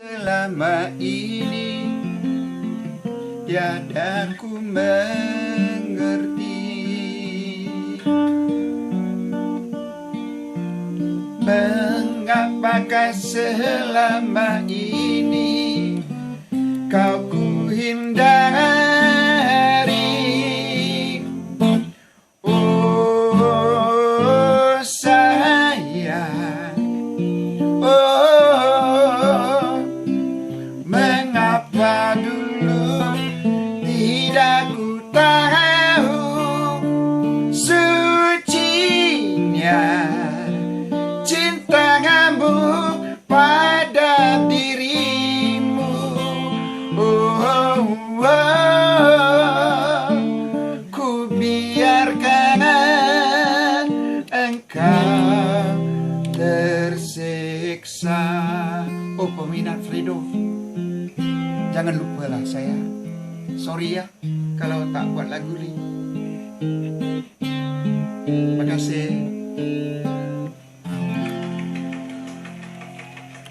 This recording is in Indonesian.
Selama ini tiada ku mengerti. Mengapakah selama ini kau ku hindari Oh sayang tidak ku tahu Sucinya. Cintamu pada dirimu. Oh, oh, oh. Ku biarkan engkau tersiksa. Oh peminat Fredo. Jangan lupalah saya Sorry ya Kalau tak buat lagu ni